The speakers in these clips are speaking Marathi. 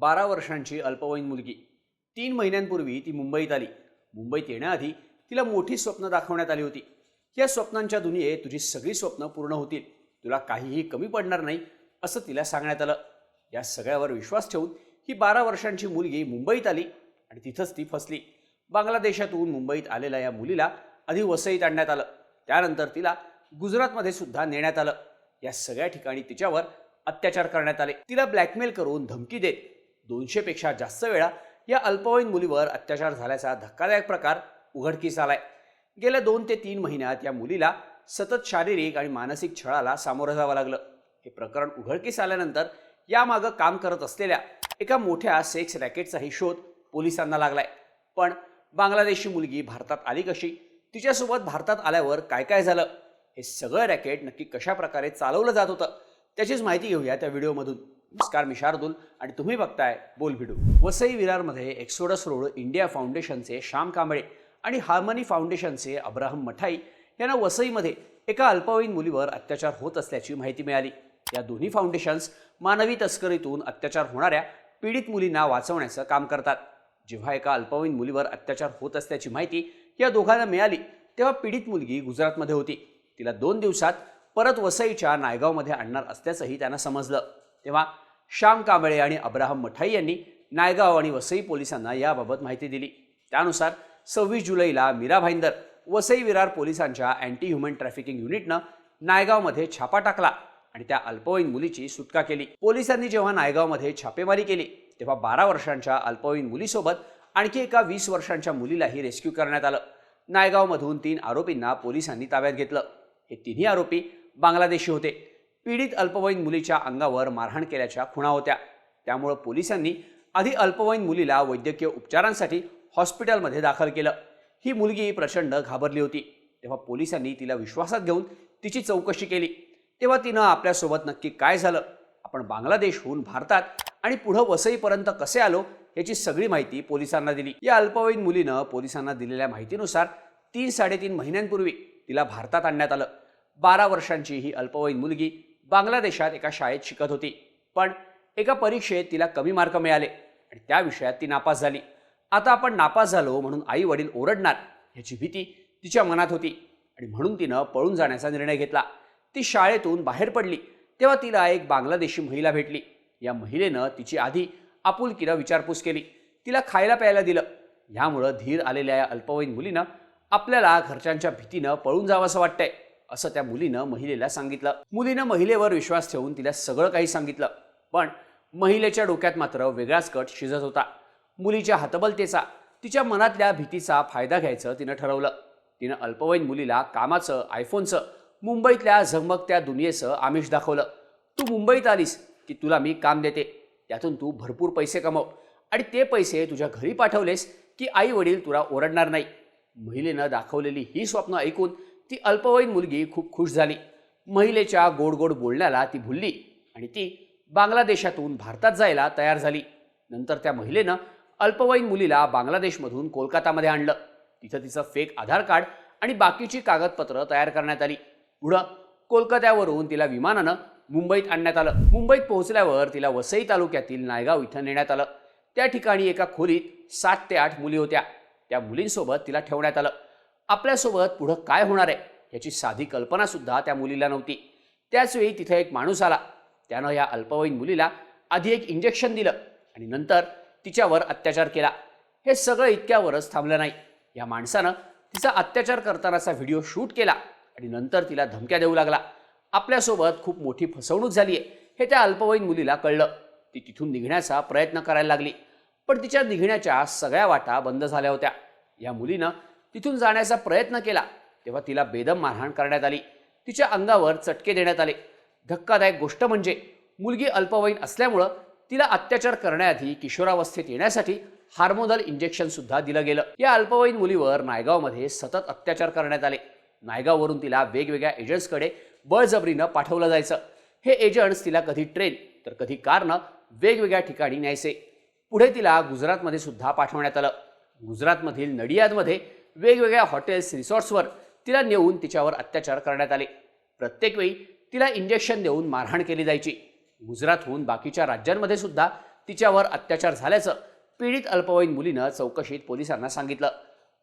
बारा वर्षांची अल्पवयीन मुलगी. तीन महिन्यांपूर्वी ती मुंबईत आली. मुंबईत येण्याआधी तिला मोठी स्वप्न दाखवण्यात आली होती. या स्वप्नांच्या दुनियेत तुझी सगळी स्वप्न पूर्ण होतील. तुला काहीही कमी पडणार नाही असं तिला सांगण्यात आलं. या सगळ्यावर विश्वास ठेवून ही बारा वर्षांची मुलगी मुंबईत आली आणि तिथंच ती फसली. बांगलादेशातून मुंबईत आलेल्या या मुलीला आधी वसईत आणण्यात आलं. त्यानंतर तिला गुजरातमध्ये सुद्धा नेण्यात आलं. या सगळ्या ठिकाणी तिच्यावर अत्याचार करण्यात आले. तिला ब्लॅकमेल करून धमकी देत दोनशेपेक्षा जास्त वेळा या अल्पवयीन मुलीवर अत्याचार झाल्याचा धक्कादायक प्रकार उघडकीस आलाय. गेल्या दोन ते तीन महिन्यात या मुलीला सतत शारीरिक आणि मानसिक छळाला सामोरं जावं लागलं. हे प्रकरण उघडकीस आल्यानंतर यामागं काम करत असलेल्या एका मोठ्या सेक्स रॅकेटचाही शोध पोलिसांना लागलाय. पण बांगलादेशी मुलगी भारतात आली कशी? तिच्यासोबत भारतात आल्यावर काय काय झालं? हे सगळं रॅकेट नक्की कशा प्रकारे चालवलं जात होतं? त्याचीच माहिती घेऊया त्या व्हिडिओमधून. नमस्कार मी शार्दुल आणि तुम्ही बघताय बोल भिडू. वसई विरारमध्ये एक्सोडस रोड इंडिया फाउंडेशनचे श्याम कांबळे आणि हार्मनी फाउंडेशनचे अब्राहम मठाई यांना वसईमध्ये एका अल्पवयीन मुलीवर अत्याचार होत असल्याची माहिती मिळाली. या दोन्ही फाउंडेशन्स मानवी तस्करीतून अत्याचार होणाऱ्या पीडित मुलींना वाचवण्याचं काम करतात. जेव्हा एका अल्पवयीन मुलीवर अत्याचार होत असल्याची माहिती या दोघांना मिळाली तेव्हा पीडित मुलगी गुजरातमध्ये होती. तिला दोन दिवसात परत वसईच्या नायगावमध्ये आणणार असल्याचंही त्यांना समजलं. तेव्हा श्याम कांबळे आणि अब्राहम मठाई यांनी नायगाव आणि वसई पोलिसांना याबाबत माहिती दिली. त्यानुसार सव्वीस जुलैला मीरा भाईंदर वसई विरार पोलिसांच्या अँटी ह्युमन ट्रॅफिकिंग युनिटनं नायगावमध्ये छापा टाकला आणि त्या अल्पवयीन मुलीची सुटका केली. पोलिसांनी जेव्हा नायगावमध्ये छापेमारी केली तेव्हा बारा वर्षांच्या अल्पवयीन मुलीसोबत आणखी एका वीस वर्षांच्या मुलीलाही रेस्क्यू करण्यात आलं. नायगावमधून तीन आरोपींना पोलिसांनी ताब्यात घेतलं. हे तिन्ही आरोपी बांगलादेशी होते. पीडित अल्पवयीन मुलीच्या अंगावर मारहाण केल्याच्या खुणा होत्या. त्यामुळं पोलिसांनी आधी अल्पवयीन मुलीला वैद्यकीय उपचारांसाठी हॉस्पिटलमध्ये दाखल केलं. ही मुलगी प्रचंड घाबरली होती. तेव्हा पोलिसांनी तिला विश्वासात घेऊन तिची चौकशी केली. तेव्हा तिनं आपल्यासोबत नक्की काय झालं? आपण बांगलादेशहून भारतात आणि पुढं वसईपर्यंत कसे आलो याची सगळी माहिती पोलिसांना दिली. या अल्पवयीन मुलीनं पोलिसांना दिलेल्या माहितीनुसार तीन साडेतीन महिन्यांपूर्वी तिला भारतात आणण्यात आलं. बारा वर्षांची ही अल्पवयीन मुलगी बांगलादेशात एका शाळेत शिकत होती. पण एका परीक्षेत तिला कमी मार्क मिळाले आणि त्या विषयात ती नापास झाली. आता आपण नापास झालो म्हणून आई वडील ओरडणार ह्याची भीती तिच्या मनात होती आणि म्हणून तिनं पळून जाण्याचा निर्णय घेतला. ती शाळेतून बाहेर पडली. तेव्हा तिला एक बांगलादेशी महिला भेटली. या महिलेनं तिची आधी आपुलकीनं विचारपूस केली. तिला खायला प्यायला दिलं. ह्यामुळं धीर आलेल्या या अल्पवयीन मुलीनं आपल्याला घरच्यांच्या भीतीनं पळून जावंसं वाटतंय. असं त्या मुलीनं महिलेला सांगितलं. मुलीनं महिलेवर विश्वास ठेवून तिला सगळं काही सांगितलं. पण महिलेच्या डोक्यात मात्र वेगळाच कट शिजत होता. मुलीच्या हतबलतेचा तिच्या मनातल्या भीतीचा फायदा घ्यायचं तिनं ठरवलं. तिनं अल्पवयीन मुलीला कामाचं आयफोनचं मुंबईतल्या झगमगत्या दुनियेचं आमिष दाखवलं. तू मुंबईत आलीस की तुला मी काम देते. त्यातून तू भरपूर पैसे कमव. आणि ते पैसे तुझ्या घरी पाठवलेस की आई वडील तुला ओरडणार नाही. महिलेनं दाखवलेली ही स्वप्न ऐकून ती अल्पवयीन मुलगी खूप खुश झाली. महिलेच्या गोड गोड बोलण्याला ती भुलली आणि ती बांगलादेशातून भारतात जायला तयार झाली. नंतर त्या महिलेनं अल्पवयीन मुलीला बांगलादेशमधून कोलकातामध्ये आणलं. तिथं तिचं फेक आधार कार्ड आणि बाकीची कागदपत्रं तयार करण्यात आली. पुढं कोलकात्यावरून तिला विमानानं मुंबईत आणण्यात आलं. मुंबईत पोहोचल्यावर तिला वसई तालुक्यातील नायगाव इथं नेण्यात आलं. त्या ठिकाणी एका खोलीत सात ते आठ मुली होत्या. त्या मुलींसोबत तिला ठेवण्यात आलं. आपल्यासोबत पुढं काय होणार आहे याची साधी कल्पनासुद्धा त्या मुलीला नव्हती. त्याचवेळी तिथं एक माणूस आला. त्यानं या अल्पवयीन मुलीला आधी एक इंजेक्शन दिलं आणि नंतर तिच्यावर अत्याचार केला. हे सगळं इतक्यावरच थांबलं नाही. या माणसानं तिचा अत्याचार करतानाचा व्हिडिओ शूट केला आणि नंतर तिला धमक्या देऊ लागला. आपल्यासोबत खूप मोठी फसवणूक झाली आहे हे त्या अल्पवयीन मुलीला कळलं. ती तिथून निघण्याचा प्रयत्न करायला लागली. पण तिच्या निघण्याच्या सगळ्या वाटा बंद झाल्या होत्या. या मुलीनं तिथून जाण्याचा प्रयत्न केला तेव्हा तिला बेदम मारहाण करण्यात आली. तिच्या अंगावर चटके देण्यात आले. धक्कादायक गोष्ट म्हणजे मुलगी अल्पवयीन असल्यामुळं तिला अत्याचार करण्याआधी किशोरावस्थेत येण्यासाठी हार्मोनल इंजेक्शन सुद्धा दिलं गेलं. या अल्पवयीन मुलीवर नायगावमध्ये सतत अत्याचार करण्यात आले. नायगाववरून तिला वेगवेगळ्या एजंट्सकडे बळजबरीनं पाठवलं जायचं. हे एजंट्स तिला कधी ट्रेन तर कधी कारनं वेगवेगळ्या ठिकाणी न्यायचे. पुढे तिला गुजरातमध्ये सुद्धा पाठवण्यात आलं. गुजरातमधील नडियादमध्ये वेगवेगळ्या हॉटेल्स रिसॉर्ट्सवर तिला नेऊन तिच्यावर अत्याचार करण्यात आले. प्रत्येक वेळी तिला इंजेक्शन देऊन मारहाण केली जायची. गुजरातहून बाकीच्या राज्यांमध्ये सुद्धा तिच्यावर अत्याचार झाल्याचं पीडित अल्पवयीन मुलीनं चौकशीत पोलिसांना सांगितलं.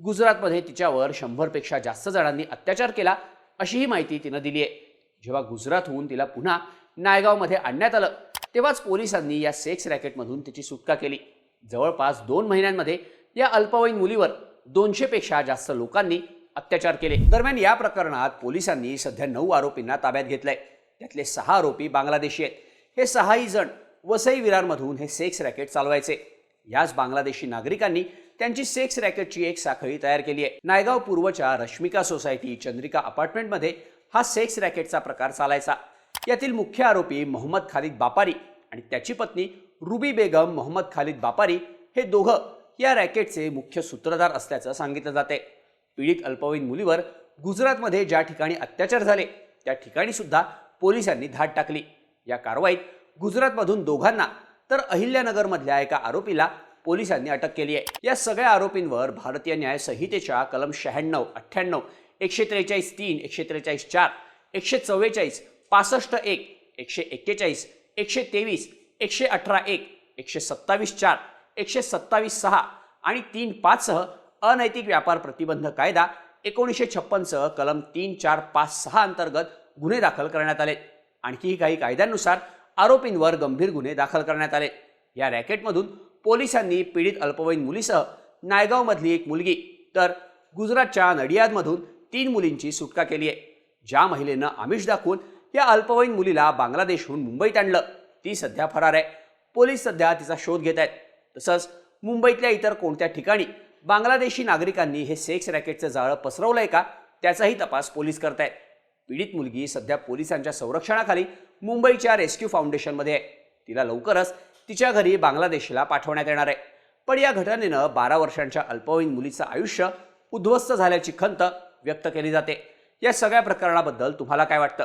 गुजरातमध्ये तिच्यावर शंभरपेक्षा जास्त जणांनी अत्याचार केला अशीही माहिती तिनं दिली आहे जेव्हा गुजरातहून तिला पुन्हा नायगावमध्ये आणण्यात आलं तेव्हाच पोलिसांनी या सेक्स रॅकेटमधून तिची सुटका केली. जवळपास दोन महिन्यांमध्ये या अल्पवयीन मुलीवर दोनशेपेक्षा जास्त लोकांनी अत्याचार केले. दरम्यान या प्रकरणात पोलिसांनी सध्या नऊ आरोपींना ताब्यात घेतलंय. त्यातले सहा आरोपी बांगलादेशी आहेत. हे सहाही जण वसई विरारमधून हे सेक्स रॅकेट चालवायचे. याच बांगलादेशी नागरिकांनी त्यांची सेक्स रॅकेटची एक साखळी तयार केली आहे नायगाव पूर्वच्या रश्मिका सोसायटी चंद्रिका अपार्टमेंटमध्ये हा सेक्स रॅकेटचा प्रकार चालायचा. यातील मुख्य आरोपी मोहम्मद खालिद बापारी आणि त्याची पत्नी रुबी बेगम मोहम्मद खालिद बापारी हे दोघं या रॅकेटचे मुख्य सूत्रधार असल्याचं सांगितलं जाते पीडित अल्पवयीन मुलीवर गुजरातमध्ये ज्या ठिकाणी अत्याचार झाले त्या ठिकाणी सुद्धा पोलिसांनी धाड टाकली. या कारवाईत गुजरातमधून दोघांना तर अहिल्यानगरमधल्या एका आरोपीला पोलिसांनी अटक केली आहे. या सगळ्या आरोपींवर भारतीय न्याय संहितेच्या कलम शहाण्णव अठ्ठ्याण्णव एकशे त्रेचाळीस तीन एकशे त्रेचाळीस चार एकशे चव्वेचाळीस पासष्ट एक एकशे एक्केचाळीस एकशे तेवीस एकशे अठरा एक एकशे सत्तावीस चार एकशे सत्तावीस सहा आणि तीन पाचसह अनैतिक व्यापार प्रतिबंध कायदा एकोणीसशे छप्पनसह कलम तीन चार पाच सहा अंतर्गत गुन्हे दाखल करण्यात आले. आणखीही काही कायद्यांनुसार आरोपींवर गंभीर गुन्हे दाखल करण्यात आले. या रॅकेटमधून पोलिसांनी पीडित अल्पवयीन मुलीसह नायगावमधली एक मुलगी तर गुजरातच्या नडियादमधून तीन मुलींची सुटका केली आहे. ज्या महिलेनं आमिष दाखवून या अल्पवयीन मुलीला बांगलादेशहून मुंबईत आणलं ती सध्या फरार आहे. पोलीस सध्या तिचा शोध घेत आहेत. तसंच मुंबईतल्या इतर कोणत्या ठिकाणी बांगलादेशी नागरिकांनी हे सेक्स रॅकेटचं जाळं पसरवलं आहे का त्याचाही तपास पोलीस करतायत. पीडित मुलगी सध्या पोलिसांच्या संरक्षणाखाली मुंबईच्या रेस्क्यू फाउंडेशनमध्ये आहे. तिला लवकरच तिच्या घरी बांगलादेशला पाठवण्यात येणार आहे. पण या घटनेनं बारा वर्षांच्या अल्पवयीन मुलीचं आयुष्य उद्ध्वस्त झाल्याची खंत व्यक्त केली जाते. या सगळ्या प्रकरणाबद्दल तुम्हाला काय वाटतं?